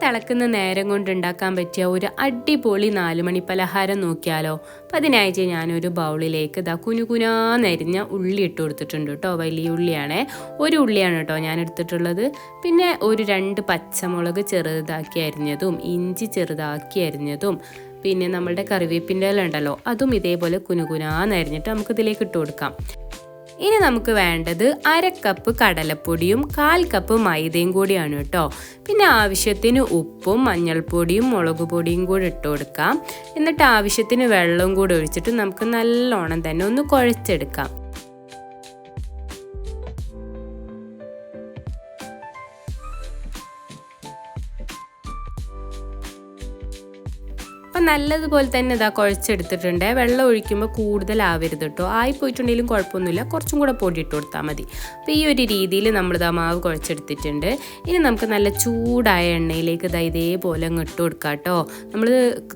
തിളക്കുന്ന നേരം കൊണ്ടുണ്ടാക്കാൻ പറ്റിയ ഒരു അടിപൊളി നാലുമണി പലഹാരം നോക്കിയാലോ? അപ്പം അതിനായിട്ട് ഞാനൊരു ബൗളിലേക്ക് ഇതാ കുനുകുനാന്നരിഞ്ഞ ഉള്ളി ഇട്ട് കൊടുത്തിട്ടുണ്ട് കേട്ടോ. വലിയ ഉള്ളിയാണ്. ഒരു ഉള്ളിയാണ് കേട്ടോ ഞാൻ എടുത്തിട്ടുള്ളത്. പിന്നെ ഒരു രണ്ട് പച്ചമുളക് ചെറുതാക്കി അരിഞ്ഞതും ഇഞ്ചി ചെറുതാക്കി അരിഞ്ഞതും പിന്നെ നമ്മളുടെ കറിവേപ്പിന്റെ ഉണ്ടല്ലോ അതും ഇതേപോലെ കുനുകുനാന്നരിഞ്ഞിട്ട് നമുക്ക് ഇതിലേക്ക് ഇട്ട് കൊടുക്കാം. ഇനി നമുക്ക് വേണ്ടത് അര കപ്പ് കടലപ്പൊടിയും കാൽ കപ്പ് മൈദയും കൂടിയാണ് കേട്ടോ. പിന്നെ ആവശ്യത്തിന് ഉപ്പും മഞ്ഞൾപ്പൊടിയും മുളക് പൊടിയും കൂടി ഇട്ട് കൊടുക്കാം. എന്നിട്ട് ആവശ്യത്തിന് വെള്ളവും കൂടി ഒഴിച്ചിട്ട് നമുക്ക് നല്ലോണം തന്നെ ഒന്ന് കുഴച്ചെടുക്കാം. അപ്പം നല്ലതുപോലെ തന്നെ ഇതാ കുഴച്ചെടുത്തിട്ടുണ്ട്. വെള്ളം ഒഴിക്കുമ്പോൾ കൂടുതലാവരുത് കേട്ടോ ആയി പോയിട്ടുണ്ടെങ്കിലും കുഴപ്പമൊന്നുമില്ല. കുറച്ചും കൂടെ പൊടി ഇട്ട് കൊടുത്താൽ മതി. അപ്പോൾ ഈ ഒരു രീതിയിൽ നമ്മളിതാ മാവ് കുഴച്ചെടുത്തിട്ടുണ്ട്. ഇനി നമുക്ക് നല്ല ചൂടായ എണ്ണയിലേക്ക് ഇതാ ഇതേപോലെ അങ്ങ് ഇട്ട് കൊടുക്കാം കേട്ടോ നമ്മൾ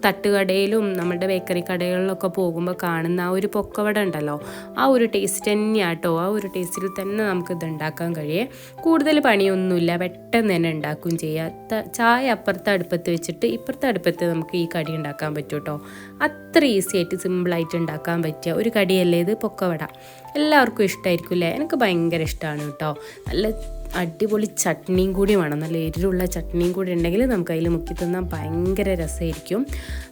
തട്ടുകടയിലും നമ്മുടെ ബേക്കറി കടകളിലൊക്കെ പോകുമ്പോൾ കാണുന്ന ആ ഒരു പൊക്കവട ഉണ്ടല്ലോ. ആ ഒരു ടേസ്റ്റ് തന്നെയാണ് കേട്ടോ ആ ഒരു ടേസ്റ്റിൽ തന്നെ നമുക്ക് ഇത് ഉണ്ടാക്കാൻ കഴിയേ. കൂടുതൽ പണിയൊന്നുമില്ല. പെട്ടെന്ന് തന്നെ ഉണ്ടാക്കുകയും ചെയ്യാം. ചായ അപ്പുറത്തെ അടുപ്പത്ത് വെച്ചിട്ട് ഇപ്പുറത്തെ അടുപ്പത്ത് നമുക്ക് ഈ കടി ഉണ്ടാക്കാൻ പറ്റും കേട്ടോ അത്ര ഈസി ആയിട്ട് സിമ്പിളായിട്ട് ഉണ്ടാക്കാൻ പറ്റിയ ഒരു കടിയല്ലേ ഇത്? പൊക്കവട. എല്ലാവർക്കും ഇഷ്ടമായിരിക്കും അല്ലേ എനിക്ക് ഭയങ്കര ഇഷ്ടമാണ് കേട്ടോ നല്ല അടിപൊളി ചട്നിയും കൂടി വേണം. നല്ല എരിവുള്ള ചട്നിയും കൂടി ഉണ്ടെങ്കിൽ നമുക്ക് അതിൽ മുക്കി തിന്നാൻ ഭയങ്കര രസമായിരിക്കും.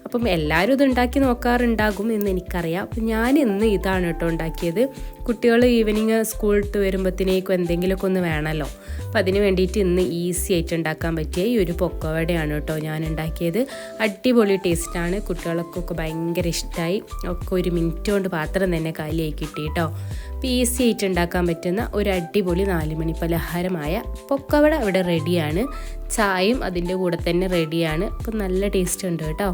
അപ്പം എല്ലാവരും ഇത് ഉണ്ടാക്കി നോക്കാറുണ്ടാകും എന്ന് എനിക്കറിയാം. അപ്പം ഞാൻ ഇന്ന് ഇതാണ് കേട്ടോ ഉണ്ടാക്കിയത്. കുട്ടികൾ ഈവനിങ് സ്കൂൾ വിട്ട് വരുമ്പോഴത്തേക്കും എന്തെങ്കിലുമൊക്കെ ഒന്ന് വേണമല്ലോ. അപ്പം അതിന് വേണ്ടിയിട്ട് ഇന്ന് ഈസി ആയിട്ട് ഉണ്ടാക്കാൻ പറ്റിയ ഈ ഒരു പൊക്കവടയാണ് കേട്ടോ ഞാൻ ഉണ്ടാക്കിയത്. അടിപൊളി ടേസ്റ്റാണ് കുട്ടികൾക്കൊക്കെ ഭയങ്കര ഇഷ്ടമായി ഒക്കെ ഒരു മിനിറ്റ് കൊണ്ട് പാത്രം തന്നെ കാലിയായി കിട്ടി കേട്ടോ. അപ്പോൾ ഈസി ആയിട്ട് ഉണ്ടാക്കാൻ പറ്റുന്ന ഒരു അടിപൊളി നാലുമണി പലഹാരമായ പൊക്കവട ഇവിടെ റെഡിയാണ് ചായയും അതിന്റെ കൂടെ തന്നെ റെഡിയാണ് അപ്പം നല്ല ടേസ്റ്റ് ഉണ്ട് കേട്ടോ.